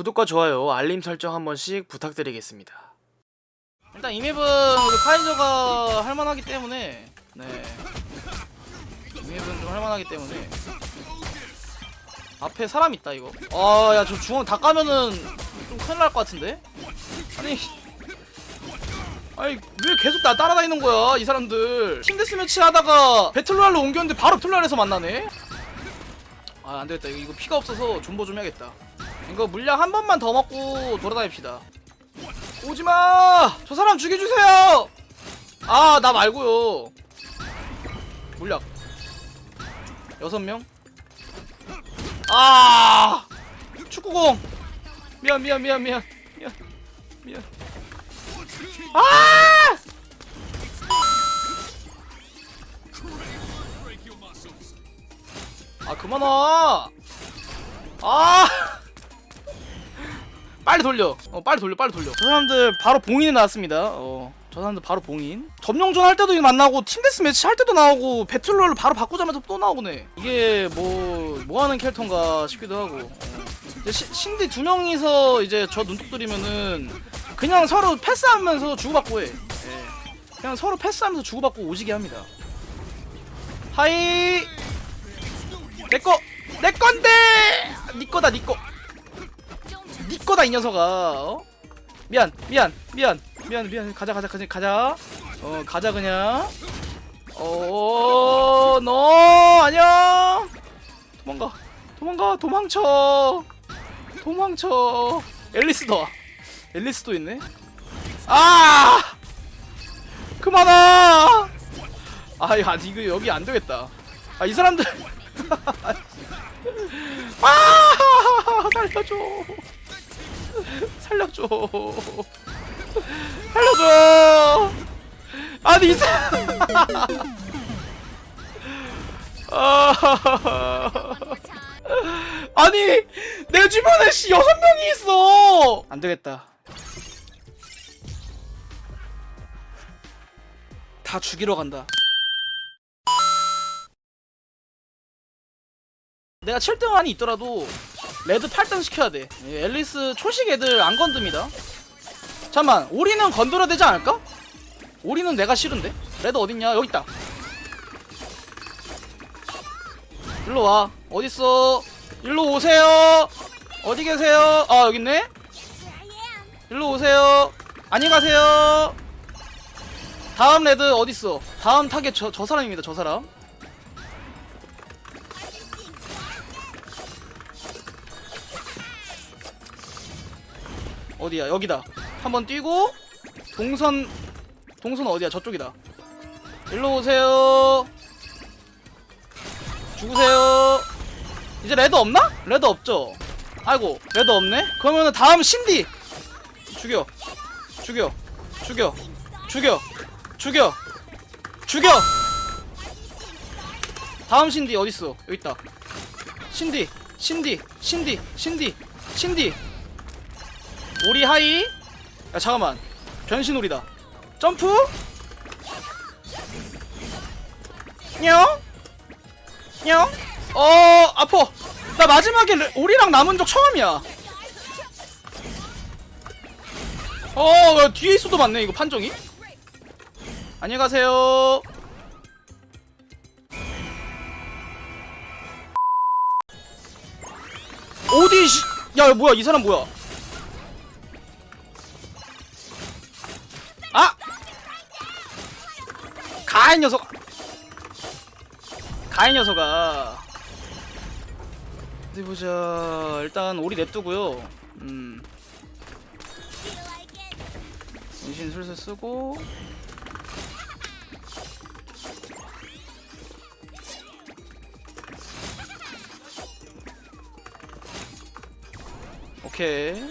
구독과 좋아요, 알림 설정 한 번씩 부탁드리겠습니다. 일단 이 맵은 우리 카이저가 할만하기 때문에 네. 이 맵은 좀 할만하기 때문에 앞에 사람 있다 이거. 아, 야 저 중앙 다 까면은 좀 큰일 날 것 같은데? 아니 아니 왜 계속 나 따라다니는 거야 이 사람들 팀데스 매치 하다가 배틀로얄로 옮겼는데 바로 배틀로얄에서 만나네 아 안되겠다 이거, 이거 피가 없어서 존버 좀 해야겠다 이거 물약 한 번만 더 먹고 돌아다닙시다. 오지마! 저 사람 죽여주세요! 아 나 말고요. 물약 여섯 명? 아! 축구공! 미안 미안 미안 미안. 미안 미안. 아! 아 그만 와. 아! 빨리 돌려. 어 빨리 돌려. 빨리 돌려. 저 사람들 바로 봉인에 나왔습니다. 어. 저 사람들 바로 봉인. 점령전 할 때도 만나고 팀데스 매치 할 때도 나오고 배틀롤 바로 바꾸자마자 또 나오네. 이게 뭐 뭐 하는 캐릭터인가 싶기도 하고. 어. 이제 시, 신디 두 명이서 이제 저 눈독 들이면은 그냥 서로 패스하면서 주고받고 해. 예. 그냥 서로 패스하면서 주고받고 오지게 합니다. 하이. 내 거, 내 건데. 네 거다, 네 거. 네 거다 이 녀석아. 어? 미안, 미안, 미안, 미안, 미안. 가자, 가자, 가자, 가자. 어, 가자 그냥. 어, 너 안녕. 도망가, 도망가, 도망쳐, 도망쳐. 앨리스도 와. 앨리스도 있네. 아! 그만 와! 아, 야, 이거 여기 안 되겠다. 아, 이 사람들. 아! 살려줘. 살려줘. 살려줘. 아니, 이 사람. 아. 아니 내 주변에 씨 여섯 명이 있어. 안 되겠다. 다 죽이러 간다. 내가 7등 안이 있더라도 레드 8등 시켜야 돼. 예, 앨리스 초식 애들 안 건듭니다. 잠만, 오리는 건드려야 되지 않을까? 오리는 내가 싫은데? 레드 어딨냐? 여기 있다. 일로 와. 어딨어? 일로 오세요. 어디 계세요? 아, 여기 있네? 일로 오세요. 안녕히 가세요. 다음 레드 어딨어? 다음 타겟 저, 저 사람입니다, 저 사람. 어디야? 여기다. 한번 뛰고 동선 동선 어디야? 저쪽이다. 일로 오세요. 죽으세요. 이제 레드 없나? 레드 없죠. 아이고 레드 없네. 그러면은 다음 신디 죽여, 죽여, 죽여, 죽여, 죽여, 죽여. 다음 신디 어디 있어? 여기 있다. 신디, 신디, 신디, 신디, 신디. 오리 하이. 야 잠깐만. 변신 오리다. 점프. 냥. 냥. 어 아파. 나 마지막에 레- 오리랑 남은 적 처음이야. 어 야, 뒤에 있어도 맞네 이거 판정이. 안녕히 가세요. 씨. 야 뭐야 이 사람 뭐야? 가이 녀석! 가이 녀석아. 어디 보자. 일단 오리 냅두고요. 음. 인신 슬슬 쓰고. 오케이.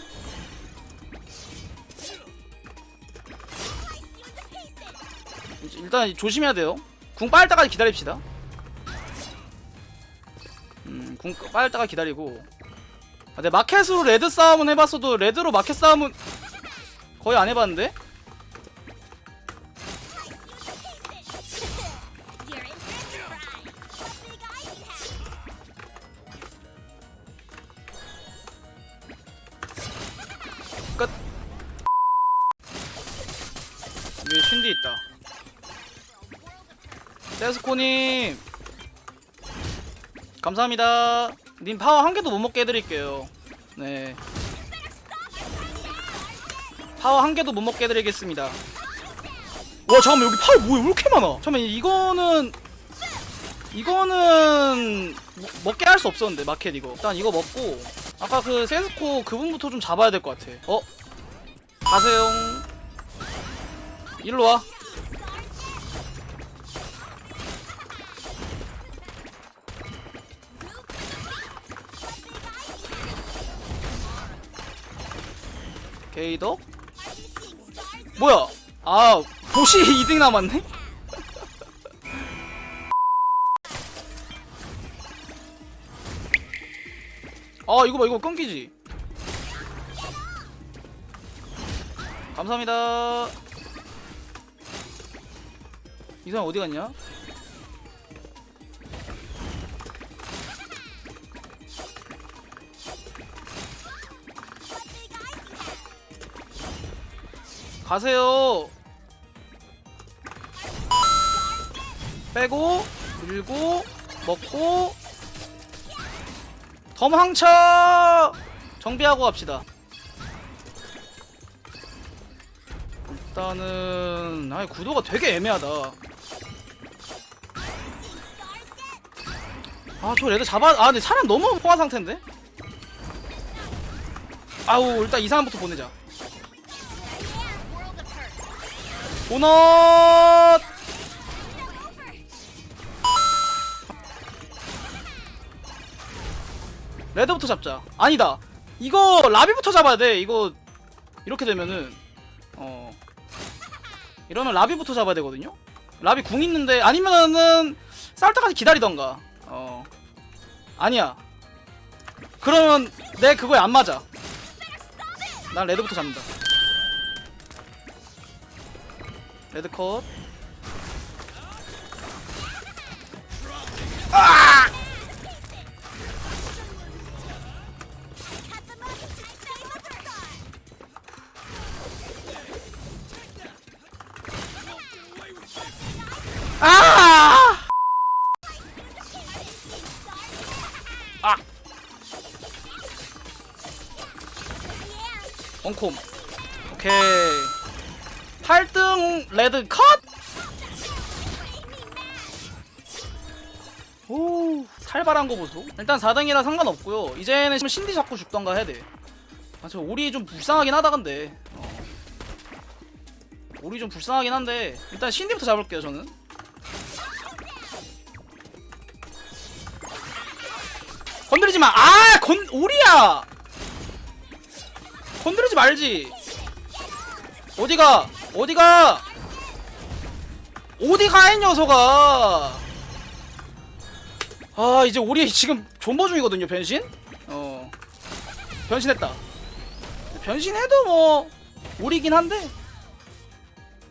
일단 조심해야 돼요. 궁 빠질 때까지 기다립시다. 음, 궁 빠질 때까지 기다리고. 아, 내 마켓으로 레드 싸움은 해봤어도 레드로 마켓 싸움은 거의 안 해봤는데? 끝 위에 신디 있다 세스코님. 감사합니다. 님 파워 한 개도 못 먹게 해드릴게요. 네. 파워 한 개도 못 먹게 해드리겠습니다. 와 잠깐만 여기 파워 뭐야? 왜 이렇게 많아? 잠깐만 이거는 이거는 뭐- 먹게 할 수 없었는데 마켓 이거. 일단 이거 먹고 아까 그 세스코 그분부터 좀 잡아야 될 것 같아. 어? 가세요. 일로 와 게이덕 뭐야? 아 보시 2등 남았네? 아 이거 봐 이거 끊기지? 감사합니다. 이 사람 어디 갔냐 가세요. 빼고 밀고 먹고. 덤항차 정비하고 갑시다. 일단은 아이 구도가 되게 애매하다. 아저 레드 잡아 아 근데 사람 너무 포화 상태인데? 아우 일단 이 사람부터 보내자 도넛! 레드부터 잡자. 아니다. 이거 라비부터 잡아야 돼. 이거 이렇게 되면은 어 이러면 라비부터 잡아야 되거든요? 라비 궁 있는데 아니면은 쌀 때까지 기다리던가. 어 아니야. 그러면 내 그거에 안 맞아. 난 레드부터 잡는다 레드 컷 아! 아! 원콤. 레드 컷! 오, 살벌한 거 보소. 일단 4등이라 상관없고요. 이제는 신디 잡고 죽던가 해야 돼. 아, 저 오리 좀 불쌍하긴 하다 근데. 어. 오리 좀 불쌍하긴 한데 일단 신디부터 잡을게요 저는. 건드리지 마. 아, 건 오리야. 건드리지 말지. 어디가? 어디가? 어디 가 이 녀석아. 아, 이제 오리 지금 존버 중이거든요, 변신? 어. 변신했다. 변신해도 뭐 오리긴 한데.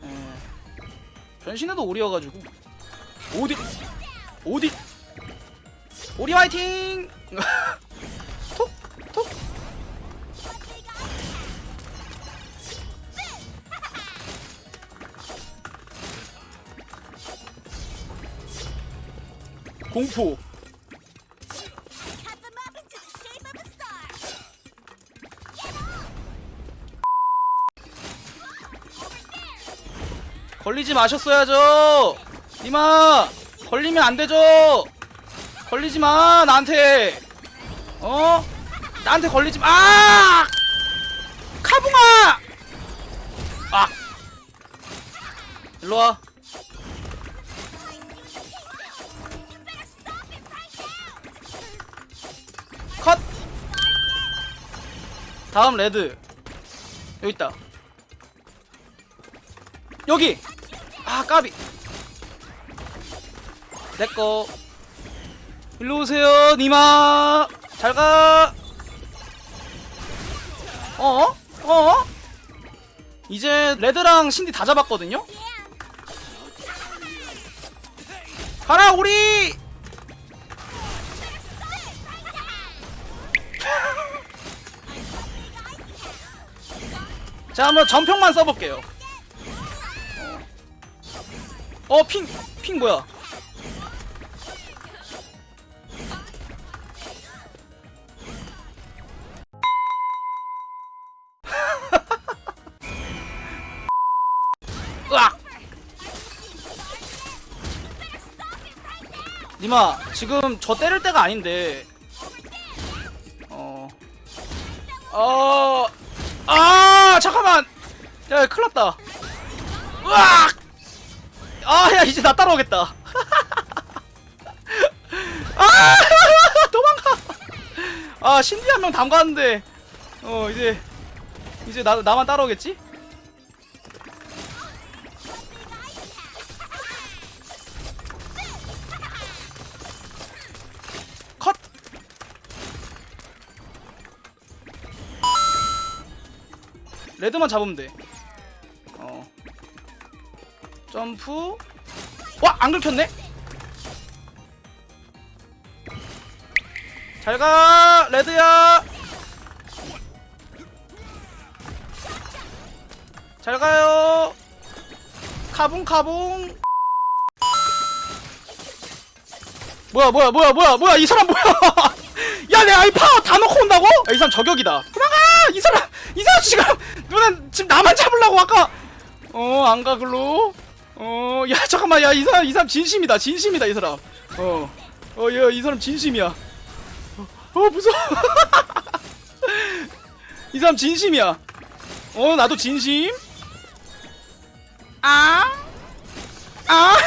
예. 변신해도 오리여가지고. 어디? 어디? 오리 화이팅! star. 걸리지 마셨어야죠. 니마 걸리면 안 되죠. 걸리지 마 나한테. 어? 나한테 걸리지 마. 아! 카붕아! 아! 일로 와 다음 레드. 여기 있다. 여기! 아 까비. 내꺼 일로 오세요 니마. 잘가. 어? 어? 이제 레드랑 신디 다 잡았거든요? 가라 우리 자 한번 전평만 써볼게요. 어 핑 핑 뭐야? 으악! 니마 지금 저 때릴 때가 아닌데. 어. 어. 야, 큰일 났다. 으악! 아, 야, 이제 나 따라오겠다. 아, 도망가. 아, 신디 한 명 담갔는데, 어, 이제, 이제 나, 나만 따라오겠지? 컷! 레드만 잡으면 돼. 어. 점프. 와, 안 긁혔네? 잘 가, 레드야. 잘 가요. 카붕 카붕. 뭐야 뭐야 뭐야 뭐야 뭐야 이 사람 뭐야? 야 내 아이 파워 다 넣고 온다고? 야, 이 사람 저격이다. 도망가! 이 사람 이 사람 지금 누나 지금 나만 잡으려고 아까 어안가 글로 어 야 잠깐만 야 이 사람 이 사람 진심이다 진심이다 이 사람 어 어 야이 사람 진심이야 어, 어 무서워 이 사람 진심이야 어 나도 진심 아 아.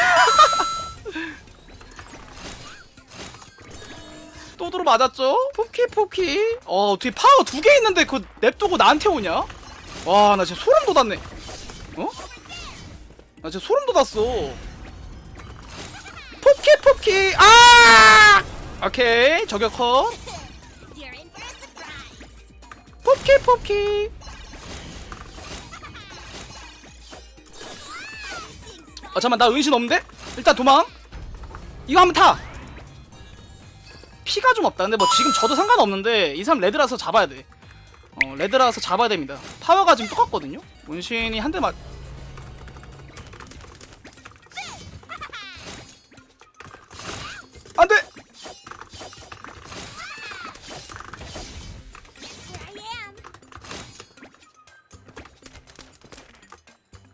또 들어 맞았죠? 포키 포키 어 뒤에 파워 두 개 있는데 그 냅두고 나한테 오냐? 와 나 진짜 소름 돋았네 어? 나 진짜 소름 돋았어. 포키 포키 아! 오케이 저격 컷. 포키 포키 아 잠깐만 나 은신 없는데? 일단 도망. 이거 한번 타. 피가 좀 없다. 근데 뭐 지금 저도 상관없는데 이 사람 레드라서 잡아야 돼. 어, 레드라서 잡아야 됩니다. 파워가 지금 똑같거든요? 은신이 한 대 맞...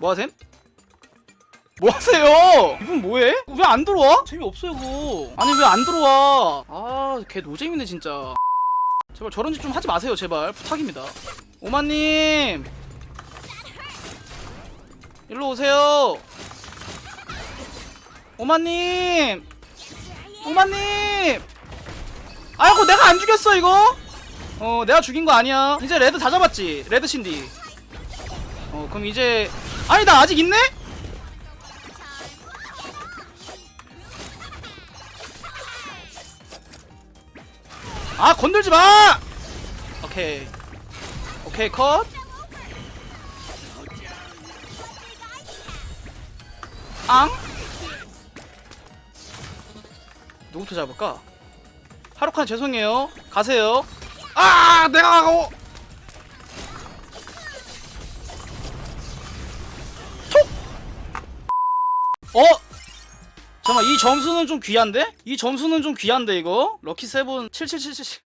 뭐하셈? 뭐하세요? 이분 뭐해? 왜 안 들어와? 재미없어요 그거. 아니 왜 안 들어와? 아걔 노잼이네 진짜. 제발 저런 짓 좀 하지 마세요 제발. 부탁입니다. 오마님! 일로 오세요. 오마님! 오마님! 아이고 내가 안 죽였어 이거? 어 내가 죽인 거 아니야? 이제 레드 다 잡았지? 레드 신디. 어 그럼 이제 아니 나 아직 있네? 아 건들지 마! 오케이 오케이 컷 앙? 누구부터 잡을까? 하루칸 죄송해요 가세요 아 내가 가고 어? 잠깐만 이 점수는 좀 귀한데? 이 점수는 좀 귀한데 이거? 럭키 세븐 7777